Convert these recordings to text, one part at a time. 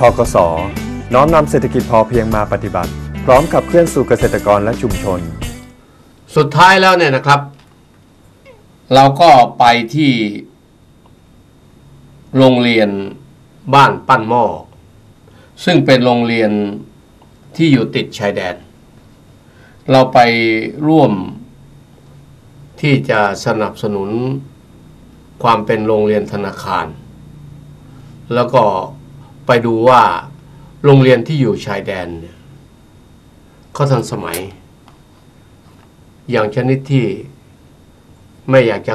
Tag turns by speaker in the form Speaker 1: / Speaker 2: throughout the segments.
Speaker 1: ทกส น้อมนำเศรษฐกิจพอเพียงมาปฏิบัติ พร้อมกับเคลื่อนสู่เกษตรกรและชุมชน
Speaker 2: สุดท้ายแล้วเนี่ยนะครับ เราก็ไปที่ โรงเรียนบ้านปั้นหม้อซึ่งเป็นโรงเรียนที่อยู่ติดชายแดน เราไปร่วมที่จะสนับสนุนความเป็นโรงเรียนธนาคาร แล้วก็ ไปดูว่าโรงเรียนที่อยู่ชายแดนเนี่ยเขาทันสมัย อย่างชนิดที่ไม่อยากจะ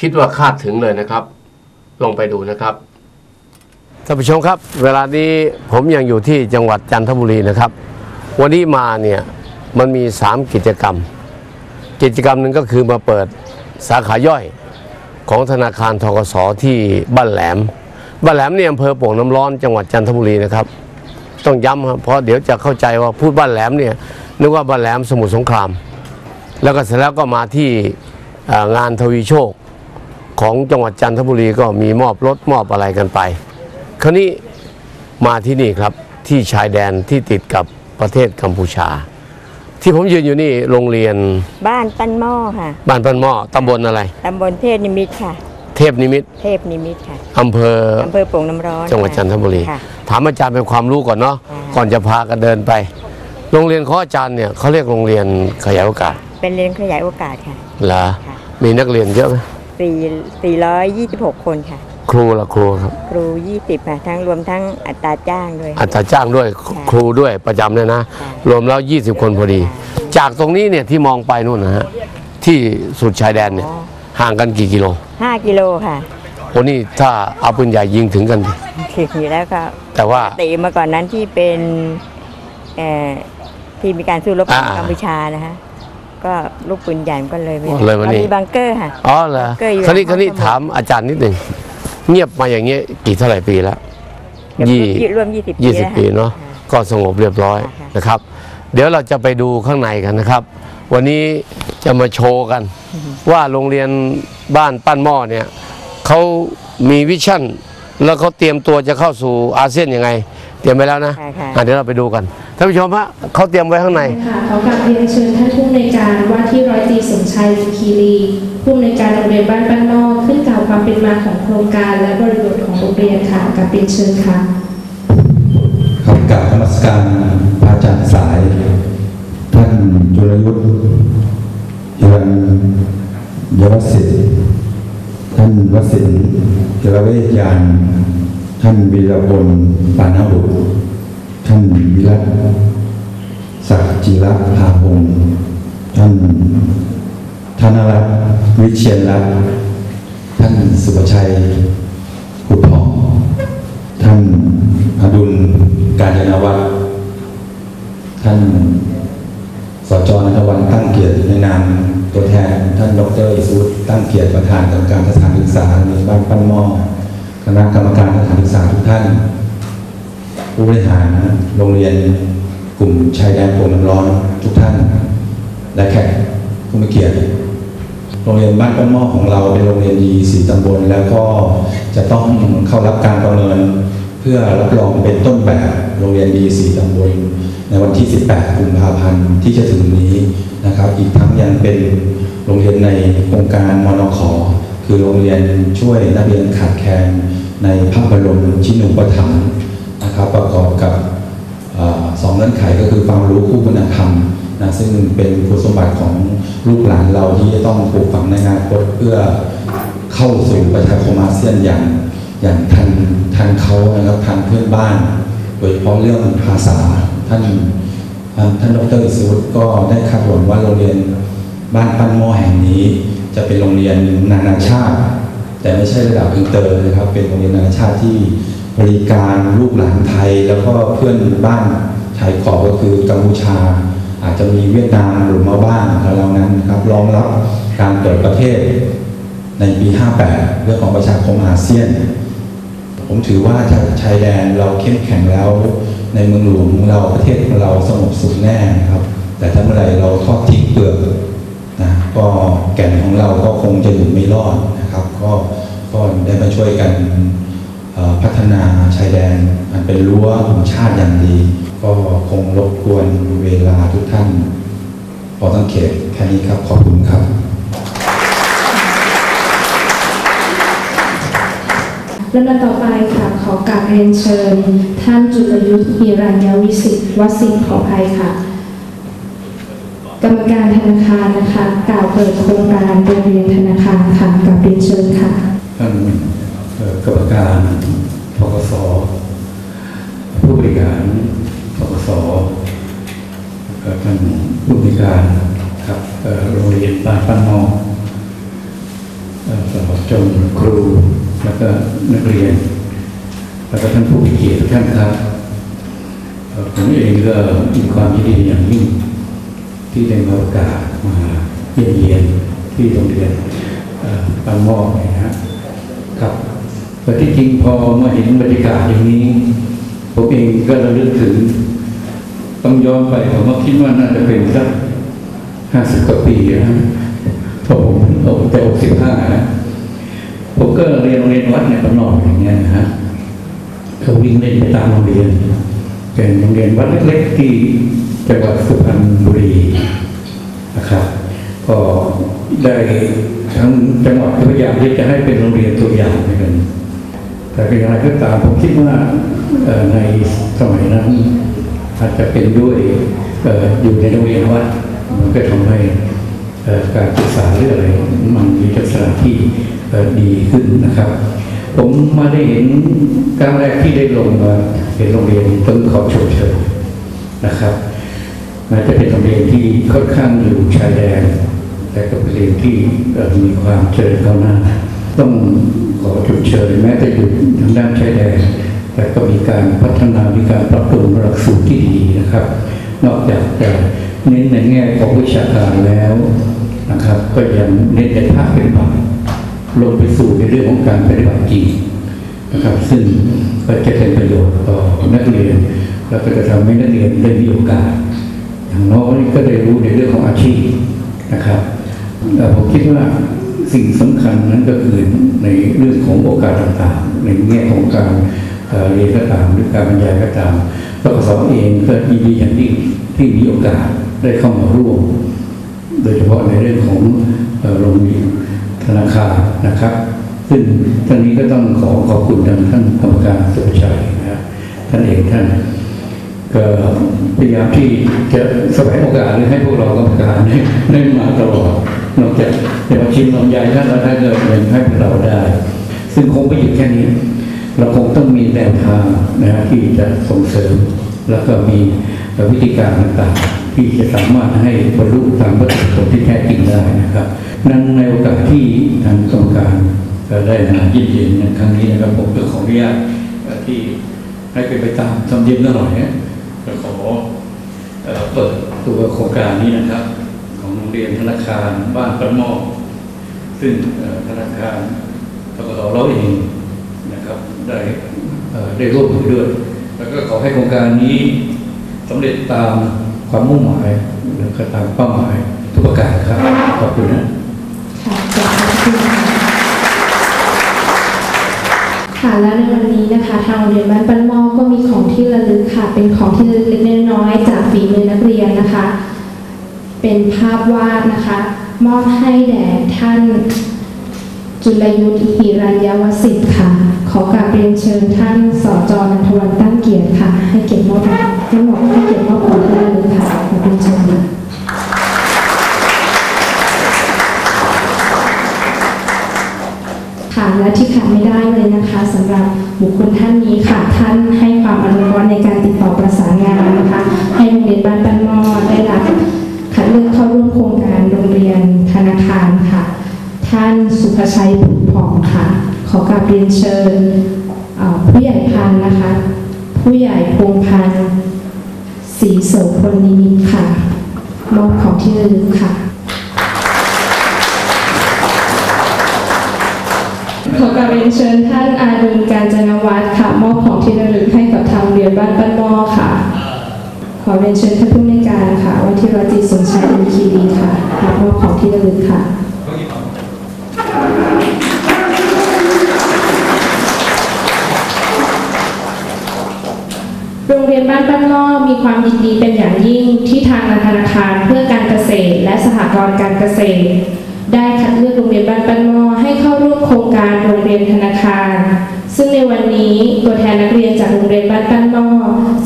Speaker 2: คิดว่าคาดถึงเลยนะครับ ลองไปดูนะครับท่านผู้ชมครับ เวลานี้ผมยังอยู่ที่จังหวัดจันทบุรีนะครับ วันนี้มาเนี่ยมันมี 3 กิจกรรม กิจกรรมหนึ่งก็คือมาเปิดสาขาย่อยของธนาคารทกสที่บ้านแหลม บ้านแหลมเนี่ยอำเภอโป่งน้ำร้อนจังหวัดจันทบุรีนะครับ ต้องย้ำครับเพราะเดี๋ยวจะเข้าใจว่าพูดบ้านแหลมเนี่ยนึกว่าบ้านแหลมสมุทรสงคราม แล้วก็เสร็จแล้วก็มาที่เอ่องานทวีโชคของจังหวัดจันทบุรีก็มีมอบรถมอบอะไรกันไป คราวนี้มาที่นี่ครับที่ชายแดนที่ติดกับประเทศกัมพูชา ที่ผมยืนอยู่นี่โรงเรียน
Speaker 3: บ้านปั้นหม้อค่ะ
Speaker 2: บ้านพันหม้อตำบลอะไร
Speaker 3: ตำบลเทพนิมิตรค่ะ
Speaker 2: เทพนิมิตร
Speaker 3: เทพนิมิตรค่ะ
Speaker 2: อำเภอ
Speaker 3: อำเภอโป่งน้ำร้อน
Speaker 2: จังหวัดจันทบุรี
Speaker 3: ค่ะ
Speaker 2: ถามอาจารย์เป็นความรู้ก่อนเนาะ
Speaker 3: ค่ะ
Speaker 2: ก่อนจะพากันเดินไป โรงเรียนของอาจารย์เนี่ยเขาเรียกโรงเรียนขยายโอกาส
Speaker 3: เป็นเรียนขยายโอกาสค่ะ
Speaker 2: เหรอ
Speaker 3: ค่ะ
Speaker 2: มีนักเรียนเยอะไหม
Speaker 3: สี่สี่ร้อยยี่สิบหกคนค่ะ
Speaker 2: ครูละครูครับ
Speaker 3: ครูยี่สิบค่ะทั้งรวมทั้งอัตราจ้างด้วย
Speaker 2: อัตราจ้างด้วย
Speaker 3: ค่ะ
Speaker 2: ครูด้วยประจำเลยนะ
Speaker 3: ค่ะ
Speaker 2: รวมแล้ว 20 คนพอดี จากตรงนี้เนี่ยที่มองไปนู่นนะฮะที่สุดชายแดนเนี่ย
Speaker 3: อ๋อ
Speaker 2: ห่างกันกี่กิโล
Speaker 3: ห้ากิโลค่ะ
Speaker 2: โอ้นี่ถ้าเอาปืนใหญ่ยิงถึงกันดิ
Speaker 3: ถึงอยู่แล้วก็
Speaker 2: แต่ว่า
Speaker 3: ตีมาก่อนนั้นที่เป็นเอ่อที่มีการสู้รบกับ
Speaker 2: อ่า
Speaker 3: กัมพูชานะคะก็ลูกปืนใหญ่มันก็เลยไม่
Speaker 2: เลยมานี่
Speaker 3: มีบังเกอร์ค่ะ
Speaker 2: อ๋อเหรอ
Speaker 3: ก็อยู่
Speaker 2: คราวนี้
Speaker 3: หลัง
Speaker 2: คราวนี้
Speaker 3: ห้องสมุด
Speaker 2: ถามอาจารย์นิดหนึ่งเงียบมาอย่างเงี้ยกี่เท่าไหร่ปีแล้ว
Speaker 3: เกือบ
Speaker 2: ยี่
Speaker 3: รวมยี่สิบปี
Speaker 2: ยี่
Speaker 3: แล้ว
Speaker 2: สิบ
Speaker 3: ค่ะ
Speaker 2: ปีเนาะก็สงบเรียบร้อย
Speaker 3: ค่ะ
Speaker 2: นะครับ เดี๋ยวเราจะไปดูข้างในกันนะครับ วันนี้จะมาโชว์กัน ว่าโรงเรียนบ้านปั้นหม้อเนี่ยเขามีวิชั่น แล้วเขาเตรียมตัวจะเข้าสู่อาเซียนยังไง เตรียมไปแล้วนะ
Speaker 3: ค่ะค่ะ
Speaker 2: อะเดี๋ยวเราไปดูกันท่านผู้ชมฮะเขาเตรียมไว้ข้างใน
Speaker 4: ค่ะขอกราบเรียนเชิญท่านผู้อำนวยการว่าที่ร้อยตรีสมชัยคีรีผู้อำนวยการโรงเรียนบ้านบ้านนอกขึ้นกล่าวความเป็นมาของโครงการและบริบทของโรงเรียนค่ะกับเรียนเชิญค่ะ
Speaker 5: ครับกราบนมัสการพระอาจารย์สายท่ ดุลยุทธ์ฮิรันยวสิทธิ์ท่านวสินทร์เจรเวชยานท่านวีรพลปานาบุตรท่านวิรัตศักดิ์จิระภาพงท่านธนรัตน์วิเชียนรัตน์ท่านสุภชัยขุดทอง ท่านอดุลการยานวัฒน์ท่าน สจนัทวันตั้งเกียรติในนามตัวแทนท่านดรอิสุทธตั้งเกียรติประธานกรรมการสถานศึกษาในบ้านปั้นหม้อคณะกรรมการสถานศึกษาทุกท่าน ผู้บริหารโรงเรียนกลุ่มชายแดนโป่งน้ำร้อนทุกท่าน และแขกผู้มีเกียรติโรงเรียนบ้านต้นหม้อของเราเป็นโรงเรียนดีสีตำบลแล้วก็จะต้องเข้ารับการประเมิน เพื่อรับรองเป็นต้นแบบโรงเรียนดีสีตำบล ในวันที่ 18 กุมภาพันธ์ที่จะถึงนี้นะครับ อีกทั้งยังเป็นโรงเรียนในโครงการมนขคือโรงเรียนช่วยนักเรียนขาดแคลนในพระบรมชินูปถัมภ์นะครับ ประกอบกับอสองเงื่อนไขก็คือความรู้คู่คุณธรรมนะซึ่งเป็นคุณสมบัติของลูกหลานเราที่จะต้องปลูกฝังในอนาคตเพื่อเข้าสู่ประชาคมอาเซียนอย่างอย่างทันทันเขานะครับทันเพื่อนบ้าน โดยเฉพาะเรื่องภาษาท่านท่านดรอิสุฒิก็ได้คาดหวังว่าโรงเรียนบ้านปั้นหม้อแห่งนี้ จะเป็นโรงเรียนนานาชาติ แต่ไม่ใช่ระดับอินเตอร์นะครับ เป็นโรงเรียนนานาชาติที่บริการลูกหลานไทย แล้วก็เพื่อนบ้านชายขอบก็คือกัมพูชา อาจจะมีเวียดนามหรือมาบ้างแล้วนั้นนะครับรองรับการเปิดประเทศในปี 58 เรื่องของประชาคมอาเซียน ผมถือว่าถ้าชายแดนเราเข้มแข็งแล้ว ในเมืองหลวงเราประเทศของเราสงบสุขแน่ครับ แต่ถ้าเมื่อไรเราทอดทิ้งเปลือกนะก็แก่นของเราก็คงจะอยู่ไม่รอดนะครับ ก็ก็ได้มาช่วยกันพัฒนาชายแดนอันเป็นรั้วของชาติอย่างดี ก็คงรบกวนเวลาทุกท่านพอสังเขตแค่นี้ครับขอบคุณครับ
Speaker 4: ลำดับต่อไปค่ะขอกราบเรียนเชิญ ท่านจุลยุทธหิรัญญวิสิทธิ์วสิงห์ขออภัยค่ะ กรรมการธนาคารนะคะกล่าวเปิดโครงการโรงเรียนธนาคารค่ะกราบเรียนเชิญค่ะ
Speaker 6: ท่านกรรมการทกสผู้บริการทกสท่านผู้บริการครับโรงเรียนบ้านป้านนอกเอ่อตลอดจนครู แล้วก็นักเรียน แล้วก็ท่านผู้มีเกียรติทุกท่านครับผมเองก็มีความยินดีอย่างยิ่ง ที่ได้มาโอกาสมาเยี่ยมเยียนที่โรงเรียนบานหม้อเนี่ยนะฮะครับแต่ที่จริงพอมาเห็นบรรยากาศอย่างนี้ผมเองก็ระลึกถึง ต้องย้อนไปผมก็คิดว่าน่าจะเป็นสักห้าสิบกว่าปีนะเพราะผมเอาแต่หกสิบห้านะ ผมก็เรียนโรงเรียนวัดในปนอกอย่างเงี้ยนะฮะเขาวิ่งเล่นไปตามโรงเรียนเป็นโรงเรียนวัดเล็กๆที่จังหวัดสุพรรณบุรีนะครับ ก็ได้ทั้งจังหวัดก็พยายามที่จะให้เป็นโรงเรียนตัวอย่างเหมือนกันแต่เป็นอย่างไรก็ตามผมคิดว่าในสมัยนั้นอาจจะเป็นด้วยออยู่ในโรงเรียนวัดมันก็ทำให้การศึกษาเรื่องอะไรมันมี ดีขึ้นนะครับ ผมมาได้เห็นครั้งแรกที่ได้ลงมาเห็นโรงเรียนต้องขอชมเชยนะครับแม้จะเป็นโรงเรียนที่ค่อนข้างอยู่ชายแดนแต่ก็เป็นโรงเรียนที่มีความเจริญก้าวหน้า ต้องขอชมเชยแม้จะอยู่ทางด้านชายแดนแต่ก็มีการพัฒนามีการปรับปรุงหลักสูตรที่ดีนะครับ นอกจากจะเน้นในแง่ของวิชาการแล้วนะครับ ก็ยังเน้นในภาคปฏิบัติ ลงไปสู่ในเรื่องของการปฏิบัติจริงนะครับ ซึ่งก็จะเป็นประโยชน์ต่อนักเรียน แล้วก็จะทำให้นักเรียนได้มีโอกาสอย่างน้อยก็ได้รู้ในเรื่องของอาชีพนะครับแต่ผมคิดว่าสิ่งสำคัญนั้นก็คือในเรื่องของโอกาสต่างๆ ในแง่ของการเรียนก็ตามหรือการบรรยายก็ตามปกสเองก็ยินดีอย่างยิ่งที่มีโอกาสได้เข้ามาร่วม โดยเฉพาะในเรื่องของโรงเรียน นาคารนะครับ ซึ่งท่านนี้ก็ต้องขอขอบคุณทางท่านกรรมการสุภชัยนะครับท่านเองท่านก็พยายามที่จะแสวงโอกาสหรือให้พวกเรากรรมการได้มาตลอดนอกจากจะมาชิมลำไยท่านแล้วถ้าเกิดเงินให้พวกเราได้ ซึ่งคงไม่หยุดแค่นี้ เราคงต้องมีแนวทางนะฮะที่จะส่งเสริม แล้วก็มีวิธีการต่างๆที่จะสามารถให้บรรลุตามวัตถุประสงค์ที่แท้จริงได้นะครับ นั้นในโอกาสที่ทางกรรมการได้มาเยี่ยมเยียนในครั้งนี้นะครับผมก็ขออนุญาตที่ให้เป็นไปตามธรรมเนียมหน่อยนะขอเปิดตัวโครงการนี้นะครับ ของโรงเรียนธนาคารบ้านประมอซึ่งธนาคารทกสเราเองนะครับได้ได้ร่วมมือด้วยแล้วก็ขอให้โครงการนี้สำเร็จตามความมุ่งหมายและก็ตามเป้าหมายทุกประการครับขอบคุณนะ
Speaker 4: ค่ะและในวันนี้นะคะ ทางโรงเรียนบ้านปันมอก็มีของที่ระลึกค่ะ เป็นของที่ระลึกเล็กน้อยจากฝีมือนักเรียนนะคะ เป็นภาพวาดนะคะ มอบให้แด่ท่าน จุลยุทธหิรัญญวสิทธิ์ค่ะ ขอกราบเรียนเชิญท่านสจนันทวันตั้งเกียรติค่ะ ให้เกียรติมอบให้หมดให้เกียรติมอบของที่ระลึกค่ะขอบคุณเชิญค่ะ ค่ะและที่ขาดไม่ได้เลยนะคะสำหรับบุคคลท่านนี้ค่ะท่านให้ความอนุเคราะห์ในการติดต่อประสานงานนะคะให้โรงเรียนบ้านปันมอได้รับคัดเลือกเข้าร่วมโครงการโรงเรียนธนาคารค่ะ ท่านสุภชัยผุผ่องค่ะ ขอกราบเรียนเชิญผู้ใหญ่พันนะคะ ผู้ใหญ่พงพันศรีโสพลนิมิตค่ะมอบของที่ระลึกค่ะ ขอกราบเรียนเชิญท่านอาดุลการจนวัฒน์ค่ะ มอบของที่ระลึกให้กับทางเรียนบ้านบ้านมอค่ะ ขอเรียนเชิญท่านผู้ในการค่ะว่าที่ร้อยตรีสมชายอุนคีรีค่ะรับมอบของที่ระลึกค่ะโรงเรียนบ้านบ้านหม้อมีความยินดีเป็นอย่างยิ่งที่ทางธนาคารเพื่อการเกษตร และสหกรณ์การเกษตร ได้คัดเลือกโรงเรียนบ้านบ้านมอให้เข้าร่วมโครงการโรงเรียนธนาคาร ซึ่งในวันนี้ตัวแทนนักเรียนจากโรงเรียนบ้านบ้านมอ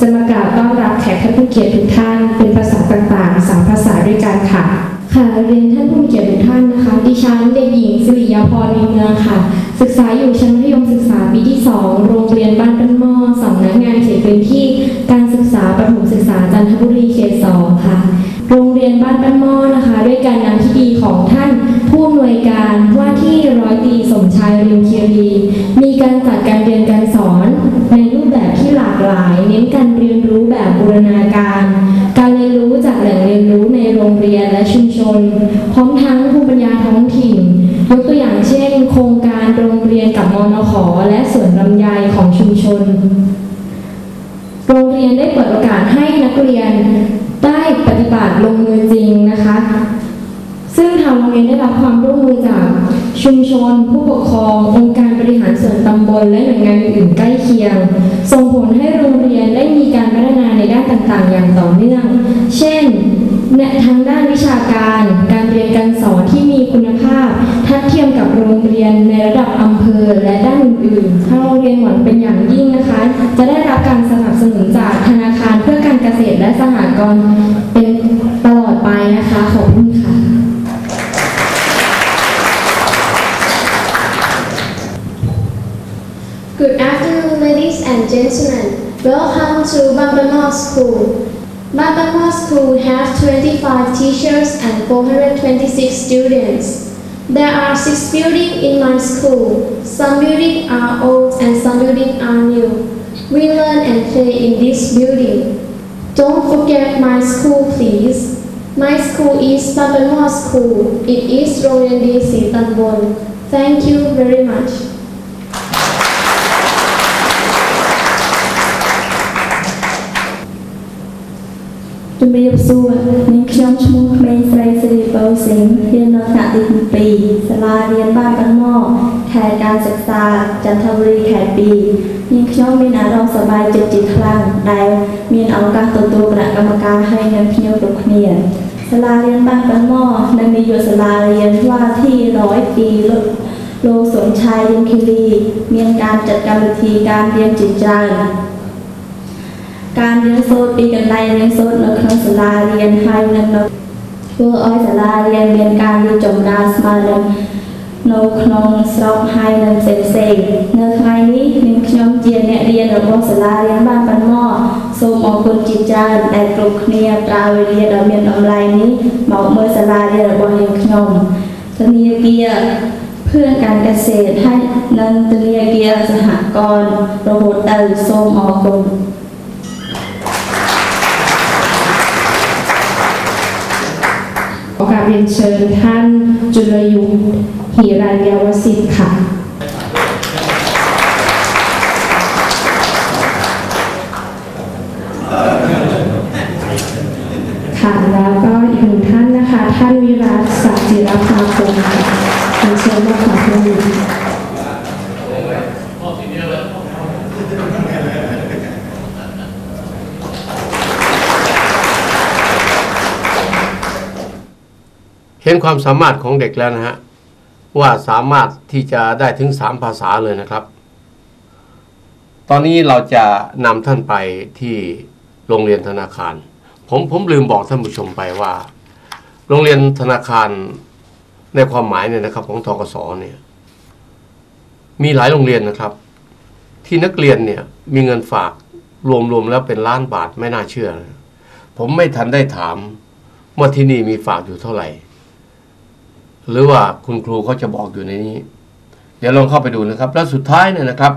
Speaker 4: จะมากล่าวต้อนรับแขกท่านผู้เกียรติทุกท่านเป็นภาษาต่างๆสามภาษาด้วยกันค่ะ
Speaker 7: ค่ะเรียนท่านผู้เกียรติทุกท่านนะคะ ดิฉันเด็กหญิงสิริยาพรมีเมืองค่ะ ศึกษาอยู่ชั้นมัธยมศึกษาปีที่ 2 โรงเรียนบ้านปันมอสำนักงานเขตพื้นที่ การศึกษาประถมศึกษาจันทบุรีเขต2ค่ะ เรียนบ้านปั้นหม้อนะคะ ด้วยการนำที่ดีของท่านผู้อำนวยการว่าที่ร้อยตีสมชายเรียมเคียรี มีการจัดการเรียนการสอน ในรูปแบบที่หลากหลาย เน้นการเรียนรู้แบบบูรณาการ การเรียนรู้จากแหล่งเรียนรู้ในโรงเรียนและชุมชน พร้อมทั้งภูมิปัญญาท้องถิ่นยกตัวอย่างเช่น โครงการโรงเรียนกับมนขอและสวนลำไยของชุมชน โรงเรียนได้เปิดโอกาสให้นักเรียน ได้ปฏิบัติลงมือจริงนะคะ ซึ่งทางโรงเรียนได้รับความร่วมมือจากชุมชน ผู้ปกครอง องค์การบริหารส่วนตำบล และหน่วยงานอื่นใกล้เคียง ส่งผลให้โรงเรียนได้มีการพัฒนาในด้านต่างๆ อย่างต่อเนื่อง เช่นในทางด้านวิชาการ การเรียนการสอนที่มีคุณภาพ ทัดเทียมกับโรงเรียนในระดับอำเภอและด้านอื่นๆทางโรงเรียนหวังเป็นอย่างยิ่งนะคะ จะได้รับการสนับสนุนจากธนาคารเพื่อการเกษตรและสหกรณ์เป็นตลอดไปนะคะขอบคุณค่ะ
Speaker 8: Good afternoon, ladies and gentlemen. Welcome to Bambama School. Bambama School has 25 teachers and 426 students. There are six buildings in my school. Some buildings are old and some buildings are new. We learn and play in this building. Don't forget my school, please. My school is Bambama School. It is Royal DC Tambon. Thank you very much.
Speaker 7: ជំរាបសួរនាងខ្ញុំឈ្មោះក្មេងស្រីសិរីបូសិងរៀននៅថ្នាក់ទី7សាលារៀនបានបានមកខេត្តការសិក្សាចន្ទបុរីខេត្ត2នាងខ្ញុំមានអារម្មណ៍សប្បាយចិត្តជាខ្លាំងដែលមានឱកាសទទួលគណៈកម្មការហើយនឹងភ្ញៀវគ្រប់គ្នាសាលារៀនបានបានមកនៅនាយកសាលារៀនវ៉ាទី100ពីលោកលោកសុនឆៃយិនខេលីមានការចាត់កម្មវិធីការរៀនជាច្រើន ការរៀនសូត្រពីកន្លែងរៀនសូត្រនៅក្នុងសាលារៀនហើយនឹងនៅធ្វើឲ្យសាលារៀនមានការរីកចម្រើនស្មើនឹងនៅក្នុងស្រុកហើយនៅផ្សេងផ្សេងនៅថ្ងៃនេះនាងខ្ញុំជាអ្នករៀនរបស់សាលារៀនបានបានមកសូមអរគុណជាច្រើនដែលគ្រប់គ្នាប្រើវេលាដ៏មានតម្លៃនេះមកមើលសាលារៀនរបស់នាងខ្ញុំធនាគារភឿនការកសិកម្មហើយនិងធនាគារសហគមន៍រហូតដល់សូមអរគុណ
Speaker 4: ขอกาสเรียนเชิญท่านจุลยุทธ์หิรัญยวสิทธิ์ค่ะ แล้วก็อีกหนึ่งท่านนะคะ ท่านวิรัตศักดิ์จิรภาคงค่ะเรียนเชิญมาขอพระคุณ
Speaker 2: เห็นความสามารถของเด็กแล้วนะฮะว่าสามารถที่จะได้ถึงสามภาษาเลยนะครับ ตอนนี้เราจะนำท่านไปที่โรงเรียนธนาคาร ผมผมลืมบอกท่านผู้ชมไปว่า โรงเรียนธนาคารในความหมายเนี่ยนะครับ ของทกศเนี่ยมีหลายโรงเรียนนะครับ ที่นักเรียนเนี่ยมีเงินฝากรวมๆแล้วเป็นล้านบาทไม่น่าเชื่อ ผมไม่ทันได้ถามว่าที่นี่มีฝากอยู่เท่าไหร่ หรือว่าคุณครูเขาจะบอกอยู่ในนี้ เดี๋ยวลองเข้าไปดูนะครับ แล้วสุดท้ายเนี่ยนะครับ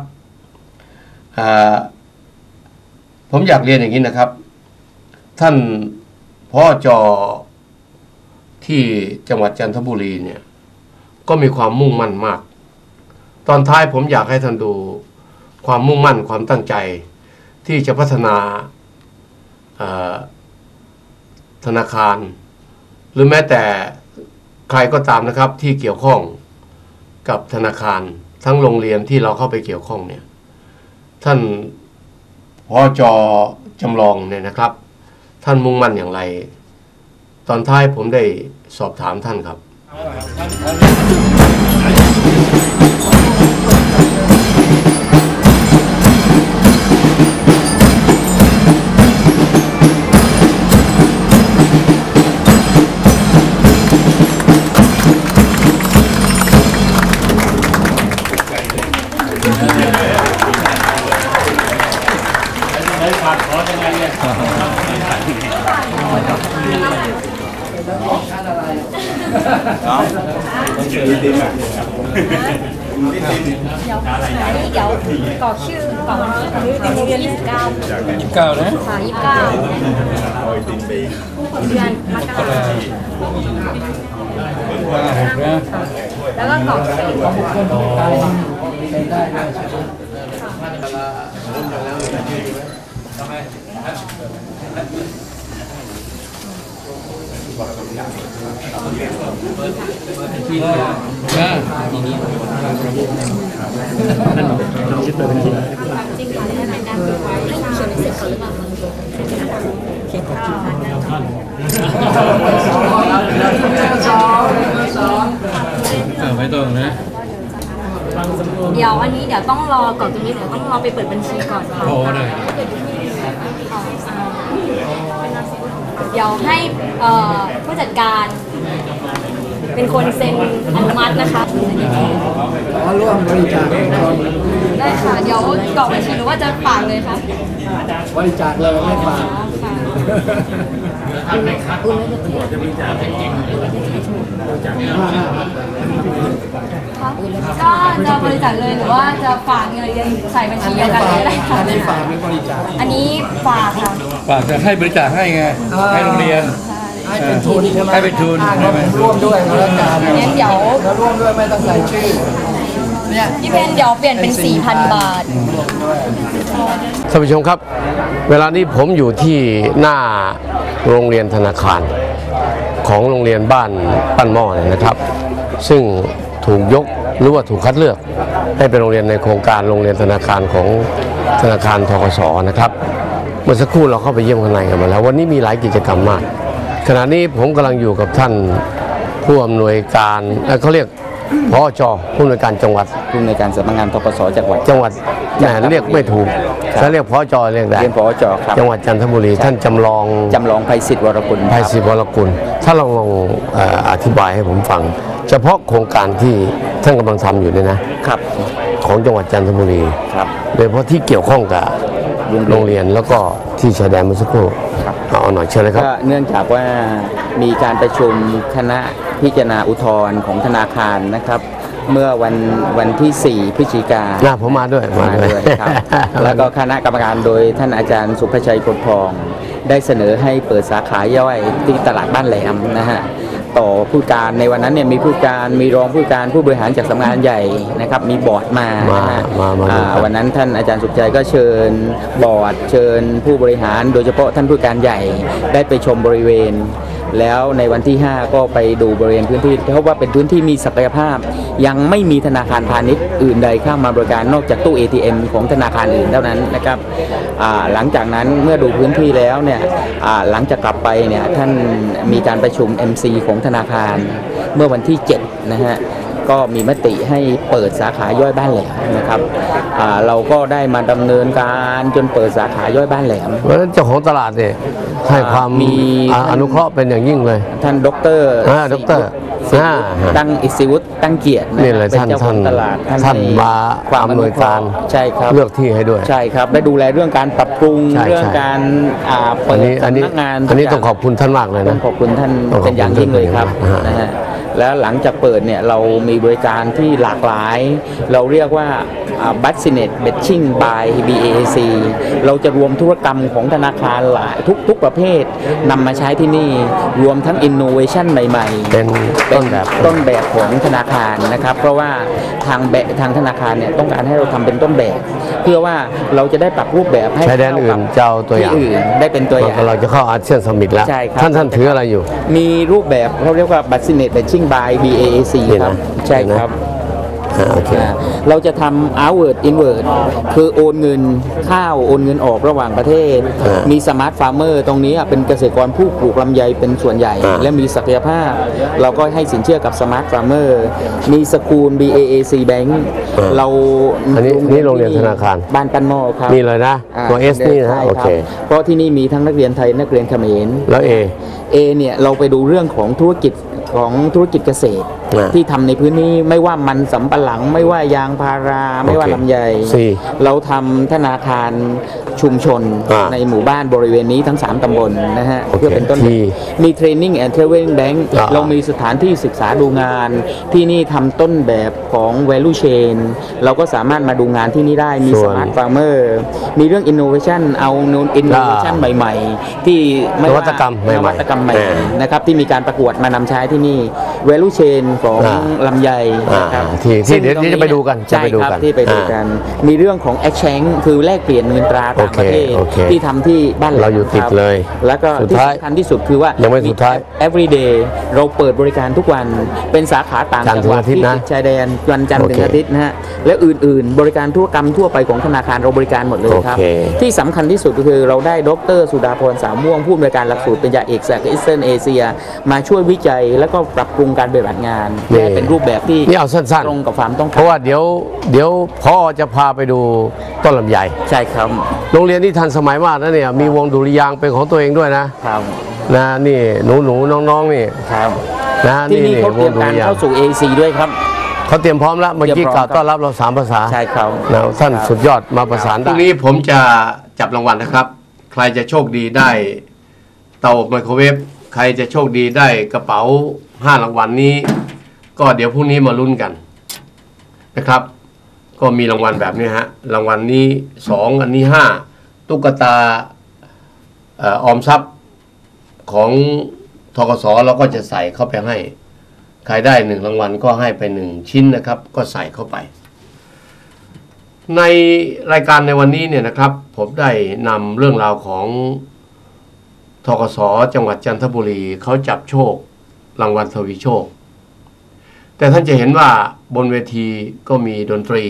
Speaker 2: ผมอยากเรียนอย่างนี้นะครับ ท่านพ่อจอที่จังหวัดจันทบุรีเนี่ยก็มีความมุ่งมั่นมาก ตอนท้ายผมอยากให้ท่านดูความมุ่งมั่นความตั้งใจ ที่จะพัฒนาธนาคาร หรือแม้แต่ ใครก็ตามนะครับที่เกี่ยวข้องกับธนาคารทั้งโรงเรียนที่เราเข้าไปเกี่ยวข้องเนี่ย ท่านพอจอจำลองเนี่ยนะครับ ท่านมุ่งมั่นอย่างไร ตอนท้ายผมได้สอบถามท่านครับ
Speaker 9: เดี๋ยวกรอกชื่อก่อนวันที่ของเป็นโรงเรียน29
Speaker 6: ยี่สิบเก้านะ
Speaker 9: ค่ะ29เดือนมกรา
Speaker 6: ว่าหกนะ
Speaker 9: แล้วก็กรอกชื่อ
Speaker 6: นะ เออไม่ต้องนะ
Speaker 9: เดี๋ยวอันนี้เดี๋ยวต้องรอกรอกตรงนี้เดี๋ยวต้องรอไปเปิดบัญชีก่อนค่ะ
Speaker 6: พอได้
Speaker 9: เดี๋ยวให้เอ่อผู้จัดการ เป็นคนเซ็นอนุมัตินะคะร่วมบริจาคได้ค่ะ เดี๋ยวกรอกบัญชีหรือว่าจะฝากเลยคะ
Speaker 10: บริจาคเลยไม่ฝาก
Speaker 9: ก็จะบริจาคเลยหรือว่าจะฝากเงินเรียนใส่บัญชีเดียวกันก็ได้ค่ะ
Speaker 10: อันนี้ฝากไม่บริจาค
Speaker 9: อันนี้ฝากค่ะ
Speaker 6: ฝากจะให้บริจาคให้ไงให้โรงเรียน
Speaker 10: ให้เป็นทุนใช่ไหม
Speaker 6: ให้เป็นทุน
Speaker 10: อ่าก็ผมร่วมด้วยก็แล้วกัน
Speaker 9: งั้นเดี๋ยว
Speaker 10: ถ้าร่วมด้วยไม่ต้องใส่ชื่อ เนี่ย
Speaker 9: พี่เพนเดี๋ยวเปลี่ยนเป็น 4,000 บาท
Speaker 2: ท่านผู้ชมครับ เวลานี้ผมอยู่ที่หน้าโรงเรียนธนาคาร ของโรงเรียนบ้านปั้นหม้อเนี่ยนะครับ ซึ่งถูกยกหรือว่าถูกคัดเลือก ให้เป็นโรงเรียนในโครงการโรงเรียนธนาคารของธนาคารทกสนะครับ เมื่อสักครู่เราเข้าไปเยี่ยมข้างในกันมาแล้ว วันนี้มีหลายกิจกรรมมาก ขณะนี้ผมกำลังอยู่กับท่านผู้อำนวยการเอ่อเขาเรียก พอจผู้อำนวยการจังหวัด
Speaker 11: ผู้อำนวยการสำนักงานทกสจังหวัด
Speaker 2: จังหวัดแหมเรียกไม่ถูก
Speaker 11: ครับ
Speaker 2: ถ้าเรียกพอจเรียกได้
Speaker 11: เรียนพอจครับ
Speaker 2: จังหวัดจันทบุรีท่านจำลอง
Speaker 11: จำลองไพศิษฐ์วรกุล
Speaker 2: ภัยศิษย์วรกุล ถ้าเราลองเอ่ออธิบายให้ผมฟัง เฉพาะโครงการที่ท่านกำลังทำอยู่เนี่ยนะครับ ของจังหวัดจันทบุรี
Speaker 11: ครับ
Speaker 2: โดยเฉพาะที่เกี่ยวข้องกับ โรงเรียนแล้วก็ที่ชายแดนเมื่อสักครู่
Speaker 11: ครับ
Speaker 2: เอาเอาหน่อยเชิญเลยครับ
Speaker 11: ก็เนื่องจากว่ามีการประชุมคณะพิจารณาอุทธรณ์ของธนาคารนะครับ เมื่อวันวันที่ 4 พฤศจิกา
Speaker 2: หน้าผมมาด้วย
Speaker 11: มาด้วยครับ แล้วก็คณะกรรมการโดยท่านอาจารย์สุภชัยพลทอง ได้เสนอให้เปิดสาขาย่อยที่ตลาดบ้านแหลมนะฮะ ต่อผู้การในวันนั้นเนี่ยมีผู้การมีรองผู้การผู้บริหารจากสำนักงานใหญ่นะครับ มีบอร์ดมานะฮะ
Speaker 2: มามามา
Speaker 11: อ่า
Speaker 2: ครับ
Speaker 11: วันนั้นท่านอาจารย์สุขใจก็เชิญบอร์ดเชิญผู้บริหารโดยเฉพาะท่านผู้การใหญ่ได้ไปชมบริเวณ แล้วในวันที่ 5 ก็ไปดูบริเวณพื้นที่เพราะว่าเป็นพื้นที่มีศักยภาพ ยังไม่มีธนาคารพาณิชย์อื่นใดเข้ามาบริการนอกจากตู้ ATM ของธนาคารอื่นเท่านั้นนะครับหลังจากนั้นเมื่อดูพื้นที่แล้วเนี่ยหลังจากกลับไปเนี่ยท่านมีการประชุม MC ของธนาคารเมื่อวันที่7นะฮะ ก็มีมติให้เปิดสาขาย่อยบ้านแหลมนะครับอ่าเราก็ได้มาดำเนินการจนเปิดสาขาย่อยบ้านแหลม
Speaker 2: เพราะฉะนั้นเจ้าของตลาดเนี่ยให้ความ
Speaker 11: มี
Speaker 2: อ่าอนุเคราะห์เป็นอย่างยิ่งเลย
Speaker 11: ท่านดร
Speaker 2: อ่าดร
Speaker 11: สิวุฒิ
Speaker 2: อ่า
Speaker 11: ตั้งอิสิวุฒิตั้งเกียรติะ
Speaker 2: นี่เลย
Speaker 11: ป็
Speaker 2: ท่าน
Speaker 11: เจ้าข
Speaker 2: ท่า
Speaker 11: อนงตลาด
Speaker 2: ท่าน
Speaker 11: ให้
Speaker 2: มา
Speaker 11: ความอ
Speaker 2: อำน
Speaker 11: นุ
Speaker 2: วย
Speaker 11: เคราะ
Speaker 2: การ
Speaker 11: ห์ใช่ครับ
Speaker 2: เลือกที่ให้ด้วย
Speaker 11: ใช่ครับได้ดูแลเรื่องการปรับปรุง
Speaker 2: ใช่
Speaker 11: เรื่อง
Speaker 2: ใช่
Speaker 11: การอ่าเปิ
Speaker 2: อัน
Speaker 11: ด
Speaker 2: นี้อันนี้
Speaker 11: สำนักงาน
Speaker 2: อันนี้
Speaker 11: ทุก
Speaker 2: ต้องขอบคุณท่านมากเลย
Speaker 11: ต้อ
Speaker 2: นะ
Speaker 11: งขอบคุณท่าน
Speaker 2: ต้องขอบคุณ
Speaker 11: เป็นอย่างยิ่งเลยครับ
Speaker 2: ท่านเป็นอย่างยิ่ง
Speaker 11: นะฮะ แล้วหลังจากเปิดเนี่ยเรามีบริการที่หลากหลาย เราเรียกว่าบัตซิเนตเบชชิ่ง by BAC เราจะรวมธุรกรรมของธนาคารหลายทุกทุกประเภทนำมาใช้ที่นี่รวมทั้ง innovation ใหม่ๆ
Speaker 2: เป็นต้นแบบ
Speaker 11: ต้นแบบของธนาคารนะครับ เพราะว่าทางแบบทางธนาคารเนี่ยต้องการให้เราทำเป็นต้นแบบ เพื่อว่าเราจะได้ปรับรูปแบบให้
Speaker 2: ชายแดนอื่นจะเอาตัวอย่าง
Speaker 11: ที่อื่นได้เป็นตัวอย่าง
Speaker 2: เราจะเข้าอาเซียนสมิตแล้ว
Speaker 11: ใช่ครับ
Speaker 2: ท่านท่านถืออะไรอยู่
Speaker 11: มีรูปแบบเขาเรียกว่า b u s i n e s s Matching by BAC
Speaker 2: นี่
Speaker 11: ค
Speaker 2: นะ
Speaker 11: รับ ใช่ครับ
Speaker 2: สอ่าโอเค
Speaker 11: อ่าเราจะทำ outward inward คือโอนเงินข้าวโอนเงินออกระหว่างประเทศ
Speaker 2: อ่ามี
Speaker 11: มีสมาร์ทฟาร์มเมอร์ตรงนี้อะเป็นเกษตรกรผู้ปลูกลำไยเป็นส่วนใหญ่
Speaker 2: อ่า
Speaker 11: และมีศักยภาพ เราก็ให้สินเชื่อกับสมาร์ทฟาร์มเมอร์มีสกูล BAAC Bank เรา
Speaker 2: อันนี้นี่โรงเรียนธนาคาร
Speaker 11: บ้านปันหมอครับ
Speaker 2: นี่เลยนะาตัว S นี่นะ
Speaker 11: ใช่
Speaker 2: โอ
Speaker 11: รับ
Speaker 2: เค
Speaker 11: เพราะที่นี่มีทั้งนักเรียนไทยนักเรียนเขมร
Speaker 2: แล้วเอ
Speaker 11: เอเนี่ยเราไปดูเรื่องของธุรกิจของธุรกิจเกษตร
Speaker 2: อ่า
Speaker 11: ที่ทำในพื้นที่ไม่ว่ามันสำปะหลัง ไม่ว่ายางพาราไม่ว่า
Speaker 2: โอเค
Speaker 11: ลำไย
Speaker 2: สี่
Speaker 11: เราทำธนาคารชุมชน
Speaker 2: อ่า
Speaker 11: ในหมู่บ้านบริเวณนี้ทั้ง 3ตำบลนะฮะ
Speaker 2: โอเค
Speaker 11: เพื่อเป็นต้น
Speaker 2: ที่
Speaker 11: มีเทรนนิ่งแอนด์เทรเวลแบงค์
Speaker 2: อ่า
Speaker 11: เรามีสถานที่ศึกษาดูงาน ที่นี่ทำต้นแบบของ value chain เราก็สามารถมาดูงานที่นี่ได้มี
Speaker 2: ส่
Speaker 11: ส
Speaker 2: วน
Speaker 11: มาร์ทฟาร์มเมอร์มีเรื่อง innovation เอาโนน innovation
Speaker 2: อ่า
Speaker 11: ใหม่ ๆ ที่ไม่
Speaker 2: น
Speaker 11: ว่า
Speaker 2: วัตกรรมใหม่ๆ
Speaker 11: นวัตกรรมใหม่
Speaker 2: อ่า
Speaker 11: นะครับที่มีการประกวดมานำใช้ที่นี่ value chain ของ
Speaker 2: อ่า
Speaker 11: ลำไยนะครับ
Speaker 2: อ่าที่ที่
Speaker 11: ซึ่ง
Speaker 2: เดี๋ยว
Speaker 11: ตรง
Speaker 2: เดี๋ยวจะไปดูกันจะ
Speaker 11: ใช่
Speaker 2: ไปดู
Speaker 11: ครับ
Speaker 2: กัน
Speaker 11: ที่ไปดูกัน มีเรื่องของ exchange คือแลกเปลี่ยนเงินตราต่างประเทศ
Speaker 2: โอเคโอเค
Speaker 11: ที่ทำที่บ้านแหลม
Speaker 2: เราอยู่ติด
Speaker 11: ครับ
Speaker 2: เลย
Speaker 11: แล้วก็
Speaker 2: สุด
Speaker 11: ที่
Speaker 2: ท้าย
Speaker 11: สำคัญที่สุดคือว่า
Speaker 2: ยังไม่สุดท้าย
Speaker 11: มี everyday เราเปิดบริการทุกวันเป็นสาขาต่าง
Speaker 2: จันทร์
Speaker 11: จังหวัด
Speaker 2: ถึงอาทิตย์
Speaker 11: ที่
Speaker 2: นะ
Speaker 11: ติดชายแดนวันจันทร์
Speaker 2: โอเค
Speaker 11: ถึงอาทิตย์นะฮะและอื่น ๆ บริการธุรกรรมทั่วไปของธนาคารเราบริการหมดเลยครับ
Speaker 2: โอเค
Speaker 11: ที่สำคัญที่สุดก็คือเราได้ดรสุดาพรสามม่วงผู้อำนวยการหลักสูตรปริญญาเอกสาขาอิสเทิร์นเอเชียมาช่วยวิจัยแล้วก็ปรับปรุงการปฏิบัติงาน
Speaker 2: นี่
Speaker 11: ให้เป็นรูปแบบที่
Speaker 2: นี่เอาสั้น
Speaker 11: ตรงกับความต้อง
Speaker 2: ๆเพ
Speaker 11: การ
Speaker 2: ราะว่าเดี๋ยวเดี๋ยวพ่อจะพาไปดูต้นลำไย
Speaker 11: ใช่ครับ
Speaker 2: โรงเรียนที่ทันสมัยมากนะเนี่ยมีวงดุริยางค์เป็นของตัวเองด้วยนะครับนะนี่หนูหนูๆน้องๆนี่
Speaker 11: ครับ
Speaker 2: นะ
Speaker 11: ที่นี่เขาเตรียม
Speaker 2: วง
Speaker 11: การ
Speaker 2: ดุยง
Speaker 11: เข้า
Speaker 2: ค์
Speaker 11: สู่ AC ด้วยครับ
Speaker 2: เขาเตรียมพร้อมแล้วเมื่อกี้
Speaker 11: เตรียมพร้
Speaker 2: ก
Speaker 11: อ
Speaker 2: ล่ามวต้อนรับเราสามภาษา
Speaker 11: ใช่ครับ
Speaker 2: นะท่าน
Speaker 11: ครับ
Speaker 2: สุดยอดมาประสาน
Speaker 11: พ
Speaker 2: ได้
Speaker 11: รุ่
Speaker 2: พ
Speaker 11: ง
Speaker 2: รุ่ง
Speaker 11: นี้
Speaker 2: นี้ผมจะจับรางวัลนะครับ ใครจะโชคดีได้ เตาอบไมโครเวฟใครจะโชคดีได้กระเป๋าห้ารางวัลนี้ ก็เดี๋ยวพรุ่งนี้มาลุ้นกันนะครับ ก็มีรางวัลแบบนี้ฮะรางวัลนี้สองอันนี้ห้าตุ๊กตาออมทรัพย์ของทกสเราก็จะใส่เข้าไปให้ ใครได้หนึ่งรางวัลก็ให้ไปหนึ่งชิ้นนะครับ ก็ใส่เข้าไป ในรายการในวันนี้เนี่ยนะครับ ผมได้นำเรื่องราวของ ทกสจังหวัดจันทบุรีเขาจับโชครางวัลทวีโชค แต่ท่านจะเห็นว่าบนเวทีก็มีดนตรี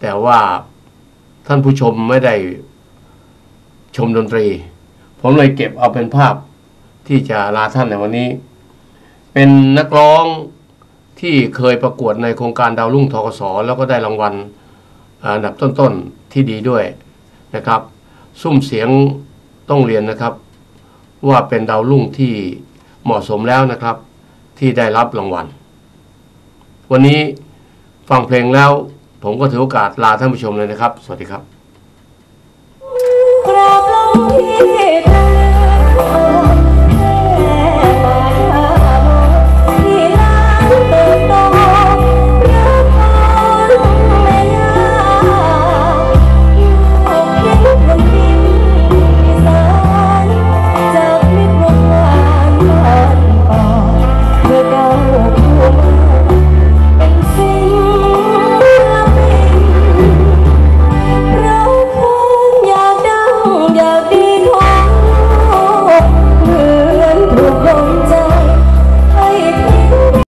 Speaker 2: แต่ว่าท่านผู้ชมไม่ได้ชมดนตรี ผมเลยเก็บเอาเป็นภาพที่จะลาท่านในวันนี้ เป็นนักร้องที่เคยประกวดในโครงการดาวรุ่งทกสแล้วก็ได้รางวัลอันดับต้นๆที่ดีด้วยนะครับ ซุ้มเสียงต้องเรียนนะครับ ว่าเป็นดาวรุ่งที่เหมาะสมแล้วนะครับ ที่ได้รับรางวัล วันนี้ฟังเพลงแล้วผมก็ถือโอกาสลาท่านผู้ชมเลยนะครับ สวัสดีครับ